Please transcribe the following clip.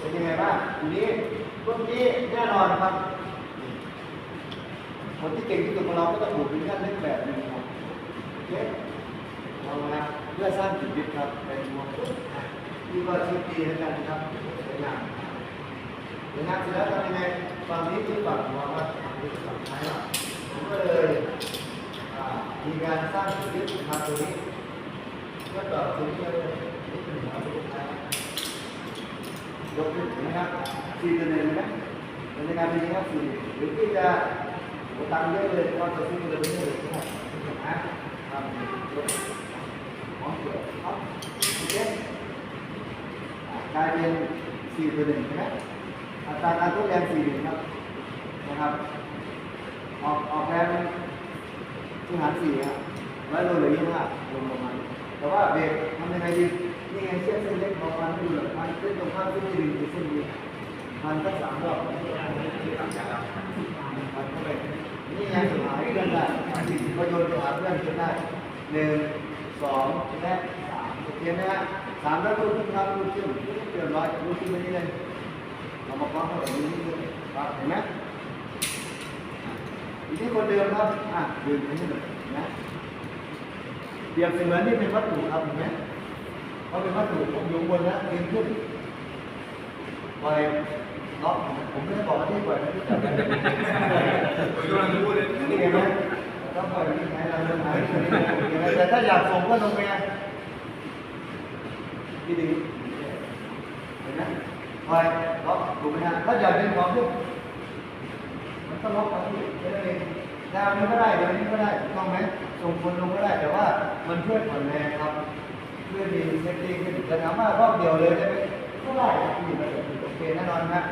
เป็นยังไงบ้างทีนี้เมื่อกี้แน่นอนครับ คนที่เก่งที่สุดของเราก็ต้องถูกเป็นขั้นเล่นแบบนึงครับโอเคเอาละเพื่อสร้างจุดยึดครับเป็นหัวที่ก็ชื่อตีแล้วกันครับสวยงามสวยงามเสร็จแล้วทำยังไงฝั่งนี้ที่ฝั่งหัวครับฝั่งนี้ฝั่งท้ายหลังผมก็เลยมีการสร้างจุดยึดมาตรงนี้เพื่อต่อตรงนี้เลยนี่เป็นหัวตรงท้าย ยกขึ้นนไหมครับสี่ตัวหนึ่งนะเป็นการเป็นยังไงครับสี่หรือที่จะตังเยอะเลยว่าจะซื้อเลยไม่เลยนะครับทำยกของเกี่ยวครับโอเคกลายเป็นสี่ตัวหนึ่งใช่ไหมอัตราการทดแรงสี่หนึ่งครับนะครับ ออกออกแรงที่หารสี่ครับร้อยโลเหลือยี่สิบห้าลงประมาณแต่ว่าเบรกทำยังไงดี ดูเลยมันตรงข้ามเส้นที่ดึงคือเส้นนี้มันก็สามรอบนเข้าไปนี่ไงหาเพื่อนได้ก็โยนไปหาเพื่อนจนได้หนึ่งสองและสามโอเคไหมฮะสามแล้วรูดขึ้นครับรูดขึ้นเปลี่ยนร้อยรูดขึ้นไปนี่เลยเอามาคล้องเขาแบบนี้นิดนึงครับเห็นไหมอีกที่คนเดิมครับอะยืนตรงนี้เลยนะเปรียบเสมือนนี่เป็นวัตถุครับเห็นไหม เขาเป็นวัตถุผมอยู่บนนะเองขึ้นปล่อยล็อกผมไม่ได้บอกว่าที่ปล่อยนะที่จับได้ผมกำลังพูดเลยนี่เห็นไหมต้องปล่อยนี่ไงเราเดินหายแต่ถ้าอยากส่งก็ลงไปไงที่ดีเห็นไหมปล่อยล็อกถูกไหมฮะถ้าอยากดึงของขึ้นมันก็ล็อกกันที่แค่นั้นเองดาวนี้ก็ได้ดี๋ยวนี้ก็ได้ถูกต้องไหมส่งคนลงก็ได้แต่ว่ามันช่วยผ่อนแรงครับ พื่อดีเซฟตี้ขึ้นแต่ถามว่ารอบเดียวเลยได้ไหมก็ได้ครับพี่มันโอเคแน่นอนนะ